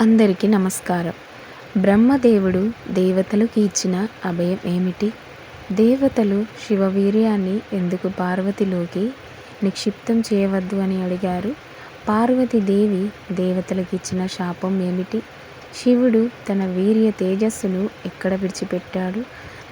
అందరికీ నమస్కారం. బ్రహ్మదేవుడు దేవతలకు ఇచ్చిన అభయం ఏమిటి? దేవతలు శివవీర్యాన్ని ఎందుకు పార్వతిలోకి నిక్షిప్తం చేయవద్దు అని అడిగారు. పార్వతీదేవి దేవతలకు ఇచ్చిన శాపం ఏమిటి? శివుడు తన వీర్య తేజస్సును ఎక్కడ విడిచిపెట్టాడు?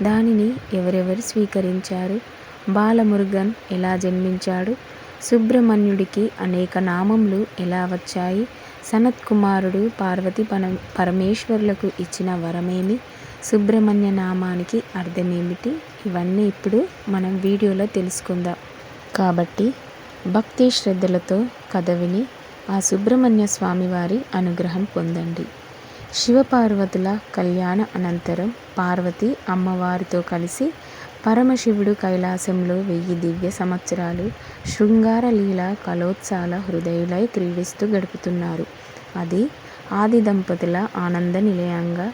దానిని ఎవరెవరు స్వీకరించారు? బాలమురుగన్ ఎలా జన్మించాడు? సుబ్రహ్మణ్యుడికి అనేక నామములు ఎలా వచ్చాయి? సనత్కుమారుడు పార్వతి పన పరమేశ్వరులకు ఇచ్చిన వరమేమి? సుబ్రహ్మణ్య నామానికి అర్థమేమిటి? ఇవన్నీ ఇప్పుడు మనం వీడియోలో తెలుసుకుందాం. కాబట్టి భక్తి శ్రద్ధలతో కథ విని ఆ సుబ్రహ్మణ్య స్వామి వారి అనుగ్రహం పొందండి. శివపార్వతుల కళ్యాణ అనంతరం పార్వతి అమ్మవారితో కలిసి పరమశివుడు కైలాసంలో వెయ్యి దివ్య సంవత్సరాలు శృంగార లీల కలోత్సాల హృదయులై క్రీడిస్తూ గడుపుతున్నారు. అది ఆది దంపతుల ఆనంద నిలయంగా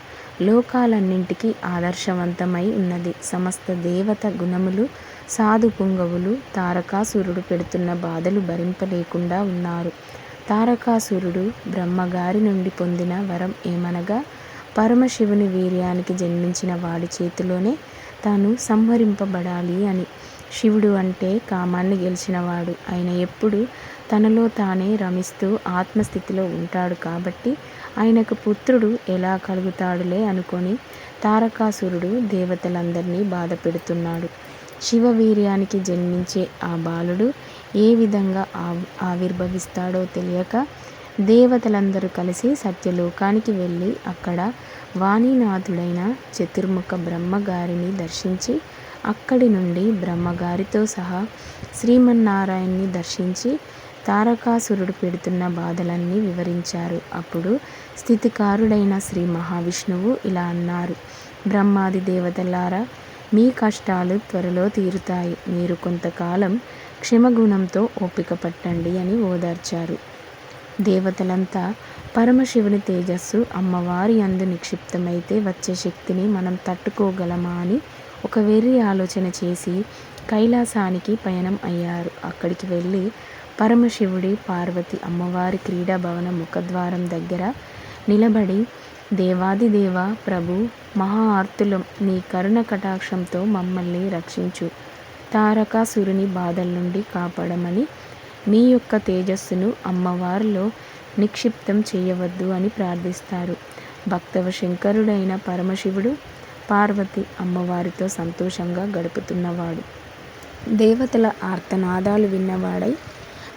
లోకాలన్నింటికీ ఆదర్శవంతమై ఉన్నది. సమస్త దేవత గుణములు సాధు పుంగవులు తారకాసురుడు పెడుతున్న బాధలు భరింపలేకుండా ఉన్నారు. తారకాసురుడు బ్రహ్మగారి నుండి పొందిన వరం ఏమనగా పరమశివుని వీర్యానికి జన్మించిన వాడి చేతిలోనే తాను సంహరింపబడాలి అని. శివుడు అంటే కామాన్ని గెలిచినవాడు. ఆయన ఎప్పుడు తనలో తానే రమిస్తూ ఆత్మస్థితిలో ఉంటాడు కాబట్టి ఆయనకు పుత్రుడు ఎలా కలుగుతాడులే అనుకొని తారకాసురుడు దేవతలందరినీ బాధ పెడుతున్నాడు. శివవీర్యానికి జన్మించే ఆ బాలుడు ఏ విధంగా ఆవిర్భవిస్తాడో తెలియక దేవతలందరూ కలిసి సత్యలోకానికి వెళ్ళి అక్కడ వాణీనాథుడైన చతుర్ముఖ బ్రహ్మగారిని దర్శించి అక్కడి నుండి బ్రహ్మగారితో సహా శ్రీమన్నారాయణ్ణి దర్శించి తారకాసురుడు పెడుతున్న బాధలన్నీ వివరించారు. అప్పుడు స్థితికారుడైన శ్రీ మహావిష్ణువు ఇలా అన్నారు బ్రహ్మాది దేవతలారా మీ కష్టాలు త్వరలో తీరుతాయి. మీరు కొంతకాలం క్షమగుణంతో ఓపిక పట్టండి అని ఓదార్చారు. దేవతలంతా పరమశివుని తేజస్సు అమ్మవారి అందు నిక్షిప్తమైతే వచ్చే శక్తిని మనం తట్టుకోగలమా అని ఒక వెర్రి ఆలోచన చేసి కైలాసానికి పయనం అయ్యారు. అక్కడికి వెళ్ళి పరమశివుడి పార్వతి అమ్మవారి క్రీడా భవన ముఖద్వారం దగ్గర నిలబడి దేవాదిదేవ ప్రభు మహా ఆర్తులం నీ కరుణ కటాక్షంతో మమ్మల్ని రక్షించు. తారకాసురుని బాధల నుండి కాపాడమని మీ యొక్క తేజస్సును అమ్మవారిలో నిక్షిప్తం చేయవద్దు అని ప్రార్థిస్తారు. భక్తవ శంకరుడైన పరమశివుడు పార్వతి అమ్మవారితో సంతోషంగా గడుపుతున్నవాడు. దేవతల ఆర్తనాదాలు విన్నవాడై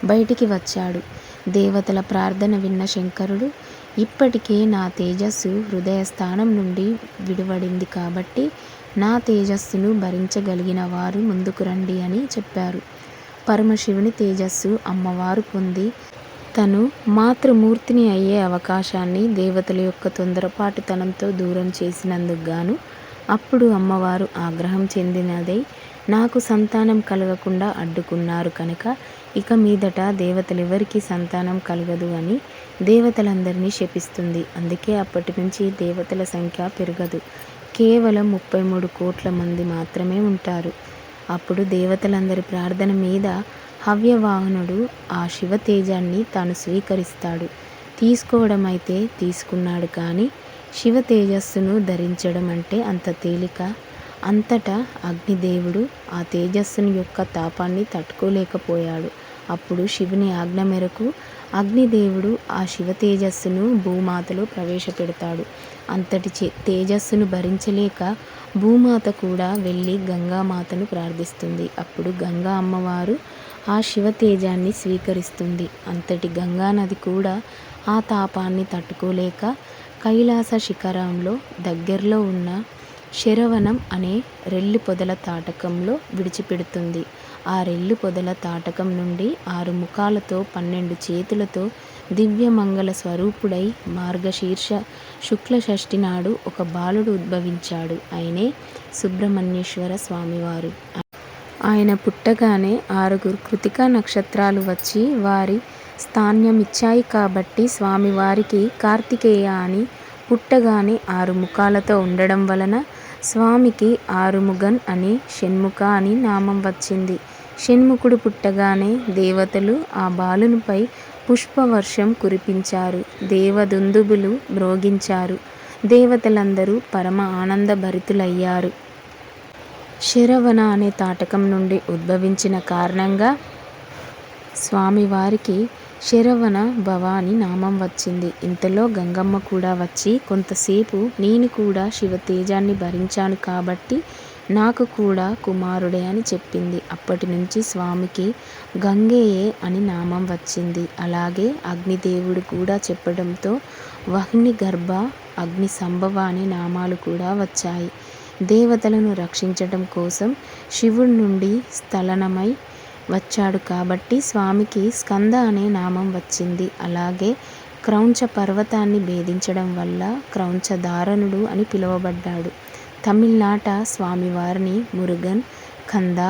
బయటికి వచ్చాడు. దేవతల ప్రార్థన విన్న శంకరుడు ఇప్పటికే నా తేజస్సు హృదయ స్థానం నుండి విడివడింది కాబట్టి నా తేజస్సును భరించగలిగిన వారు ముందుకు రండి అని చెప్పారు. పరమశివుని తేజస్సు అమ్మవారు పొంది తను మాతృమూర్తిని అయ్యే అవకాశాన్ని దేవతల యొక్క తొందరపాటుతనంతో దూరం చేసినందుకు గాను అప్పుడు అమ్మవారు ఆగ్రహం చెందినదై. నాకు సంతానం కలగకుండా అడ్డుకున్నారు కనుక ఇక మీదట దేవతలెవరికి సంతానం కలగదు అని దేవతలందరినీ శపిస్తుంది. అందుకే అప్పటి నుంచి దేవతల సంఖ్య పెరగదు. కేవలం ముప్పై మూడు కోట్ల మంది మాత్రమే ఉంటారు. అప్పుడు దేవతలందరి ప్రార్థన మీద హవ్యవాహనుడు ఆ శివ తేజాన్ని తాను స్వీకరిస్తాడు. తీసుకోవడం అయితే తీసుకున్నాడు కానీ శివ తేజస్సును ధరించడం అంటే అంత తేలిక? అంతటా అగ్నిదేవుడు ఆ తేజస్సుని యొక్క తాపాన్ని తట్టుకోలేకపోయాడు. అప్పుడు శివుని ఆజ్ఞ మేరకు అగ్నిదేవుడు ఆ శివ తేజస్సును భూమాతలో ప్రవేశపెడతాడు. అంతటి తేజస్సును భరించలేక భూమాత కూడా వెళ్ళి గంగామాతను ప్రార్థిస్తుంది. అప్పుడు గంగా అమ్మవారు ఆ శివ తేజాన్ని స్వీకరిస్తుంది. అంతటి గంగానది కూడా ఆ తాపాన్ని తట్టుకోలేక కైలాస శిఖరంలో దగ్గరలో ఉన్న శరవణం అనే రెల్లి పొదల తాటకంలో విడిచిపెడుతుంది. ఆ పొదల తాటకం నుండి ఆరు ముఖాలతో పన్నెండు చేతులతో దివ్యమంగళ స్వరూపుడై మార్గశీర్ష శుక్ల షష్ఠి నాడు ఒక బాలుడు ఉద్భవించాడు. ఆయనే సుబ్రహ్మణ్యేశ్వర స్వామివారు. ఆయన పుట్టగానే ఆరుగురు కృతికా నక్షత్రాలు వచ్చి వారి స్థాన్యమిచ్చాయి కాబట్టి స్వామివారికి కార్తికేయ అని పుట్టగానే ఆరు ముఖాలతో ఉండడం వలన స్వామికి ఆరుముగన్ అని షణ్ముఖ అని నామం వచ్చింది. షణ్ముఖుడు పుట్టగానే దేవతలు ఆ బాలునిపై పుష్పవర్షం కురిపించారు. దేవదుందుబులు మ్రోగించారు. దేవతలందరూ పరమ ఆనందభరితులయ్యారు. శరవణ అనే తాటకం నుండి ఉద్భవించిన కారణంగా స్వామివారికి శరవణ భవ అని నామం వచ్చింది. ఇంతలో గంగమ్మ కూడా వచ్చి కొంతసేపు నేను కూడా శివతేజాన్ని భరించాను కాబట్టి నాకు కూడా కుమారుడే అని చెప్పింది. అప్పటి నుంచి స్వామికి గంగేయే అని నామం వచ్చింది. అలాగే అగ్నిదేవుడు కూడా చెప్పడంతో వహ్ని గర్భ అగ్ని సంభవ అనే నామాలు కూడా వచ్చాయి. దేవతలను రక్షించడం కోసం శివుడి నుండి స్థలనమై వచ్చాడు కాబట్టి స్వామికి స్కంద అనే నామం వచ్చింది. అలాగే క్రౌంచ పర్వతాన్ని భేదించడం వల్ల క్రౌంచ దారణుడు అని పిలువబడ్డాడు. తమిళనాట స్వామివారిని మురుగన్ కంద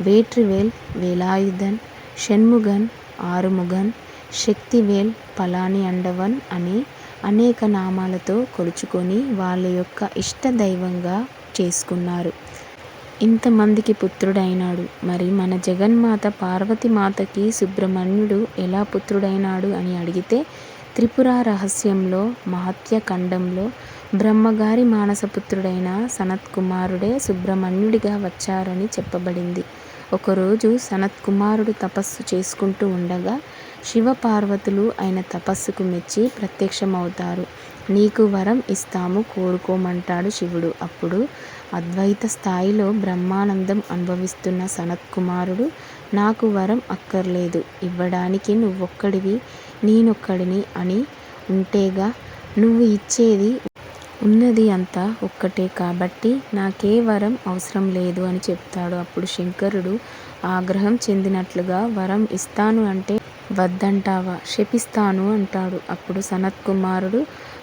వేట్రివేల్ వేలాయుధన్ షణ్ముగన్ ఆరుముగన్ శక్తివేల్ పలాని అండవన్ అనే అనేక నామాలతో కొలుచుకొని వాళ్ళ యొక్క ఇష్ట దైవంగా చేసుకున్నారు. ఇంతమందికి పుత్రుడైనాడు. మరి మన జగన్మాత పార్వతీమాతకి సుబ్రహ్మణ్యుడు ఎలా పుత్రుడైనాడు అని అడిగితే త్రిపుర రహస్యంలో మహత్య ఖండంలో బ్రహ్మగారి మానసపుత్రుడైన సనత్కుమారుడే సుబ్రహ్మణ్యుడిగా వచ్చారని చెప్పబడింది. ఒకరోజు సనత్కుమారుడు తపస్సు చేసుకుంటూ ఉండగా శివపార్వతులు ఆయన తపస్సుకు మెచ్చి ప్రత్యక్షమవుతారు. నీకు వరం ఇస్తాము కోరుకోమంటాడు శివుడు. అప్పుడు అద్వైత స్థాయిలో బ్రహ్మానందం అనుభవిస్తున్న సనత్కుమారుడు నాకు వరం అక్కర్లేదు. ఇవ్వడానికి నువ్వొక్కడివి నేనొక్కడిని అని ఉంటేగా నువ్వు ఇచ్చేది ఉన్నది అంతా ఒక్కటే కాబట్టి నాకే వరం అవసరం లేదు అని చెప్తాడు. అప్పుడు శంకరుడు ఆగ్రహం చెందినట్లుగా వరం ఇస్తాను అంటే వద్దంటావా? శపిస్తాను అంటాడు. అప్పుడు సనత్ కుమారుడు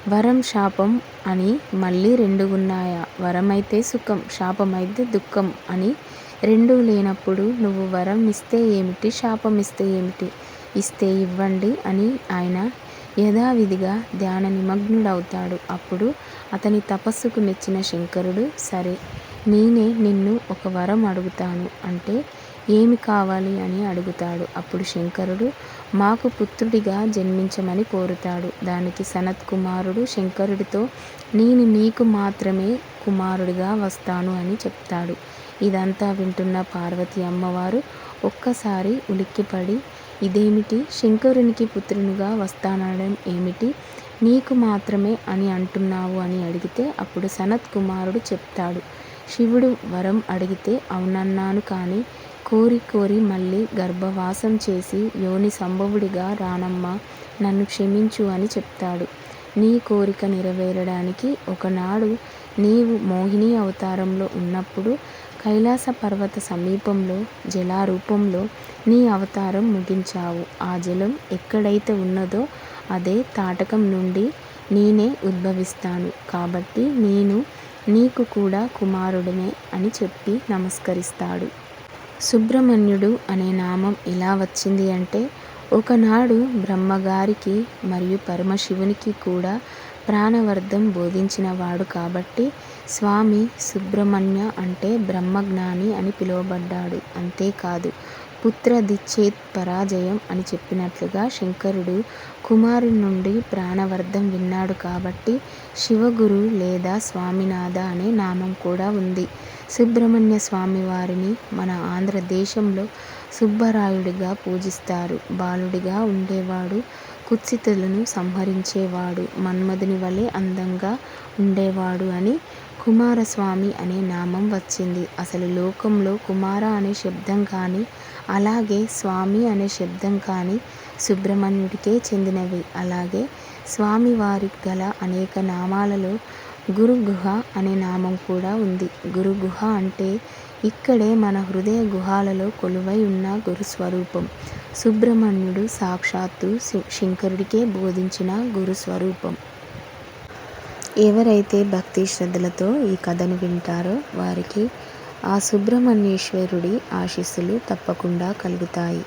వరం శాపం అని మళ్ళీ రెండు ఉన్నాయా? వరమైతే సుఖం శాపమైతే దుఃఖం అని రెండు లేనప్పుడు నువ్వు వరం ఇస్తే ఏమిటి? శాపం ఇస్తే ఏమిటి? ఇస్తే ఇవ్వండి అని ఆయన యథావిధిగా ధ్యాన నిమగ్నుడవుతాడు. అప్పుడు అతని తపస్సుకు మెచ్చిన శంకరుడు సరే నేనే నిన్ను ఒక వరం అడుగుతాను. అంటే ఏమి కావాలి అని అడుగుతాడు. అప్పుడు శంకరుడు మాకు పుత్రుడిగా జన్మించమని కోరుతాడు. దానికి సనత్ కుమారుడు శంకరుడితో నేను నీకు మాత్రమే కుమారుడిగా వస్తాను అని చెప్తాడు. ఇదంతా వింటున్న పార్వతి అమ్మవారు ఒక్కసారి ఉలిక్కిపడి ఇదేమిటి? శంకరునికి పుత్రునిగా వస్తానడం ఏమిటి? నీకు మాత్రమే అని అంటున్నావు అని అడిగితే అప్పుడు సనత్ కుమారుడు చెప్తాడు. శివుడు వరం అడిగితే అవునన్నాను కానీ కోరి కోరి మళ్ళీ గర్భవాసం చేసి యోని సంభవుడిగా రానమ్మ నన్ను క్షమించు అని చెప్తాడు. నీ కోరిక నెరవేరడానికి ఒకనాడు నీవు మోహిని అవతారంలో ఉన్నప్పుడు కైలాస పర్వత సమీపంలో జలారూపంలో నీ అవతారం ముగించావు. ఆ జలం ఎక్కడైతే ఉన్నదో అదే తాటకం నుండి నేనే ఉద్భవిస్తాను. కాబట్టి నేను నీకు కూడా కుమారుడినే అని చెప్పి నమస్కరిస్తాడు. సుబ్రహ్మణ్యుడు అనే నామం ఎలా వచ్చింది అంటే ఒకనాడు బ్రహ్మగారికి మరియు పరమశివునికి కూడా ప్రాణవర్ధం బోధించిన వాడు కాబట్టి స్వామి సుబ్రహ్మణ్య అంటే బ్రహ్మజ్ఞాని అని పిలువబడ్డాడు. అంతేకాదు పుత్ర దిచ్చేత్ పరాజయం అని చెప్పినట్లుగా శంకరుడు కుమారుని నుండి ప్రాణవర్ధం విన్నాడు కాబట్టి శివగురు లేదా స్వామినాథ అనే నామం కూడా ఉంది. సుబ్రహ్మణ్య స్వామి వారిని మన ఆంధ్రదేశంలో సుబ్బరాయుడిగా పూజిస్తారు. బాలుడిగా ఉండేవాడు కుత్సితులను సంహరించేవాడు మన్మధుని వలె అందంగా ఉండేవాడు అని కుమారస్వామి అనే నామం వచ్చింది. అసలు లోకంలో కుమార అనే శబ్దం కానీ అలాగే స్వామి అనే శబ్దం కానీ సుబ్రహ్మణ్యుడికే చెందినవి. అలాగే స్వామివారికి గల అనేక నామాలలో గురు గుహ అనే నామం కూడా ఉంది. గురు గుహ అంటే ఇక్కడే మన హృదయ గుహాలలో కొలువై ఉన్న గురుస్వరూపం. సుబ్రహ్మణ్యుడు సాక్షాత్తు శంకరుడికే బోధించిన గురుస్వరూపం. ఎవరైతే భక్తి శ్రద్ధలతో ఈ కథను వింటారో వారికి ఆ సుబ్రహ్మణ్యేశ్వరుడి ఆశీస్సులు తప్పకుండా కలుగుతాయి.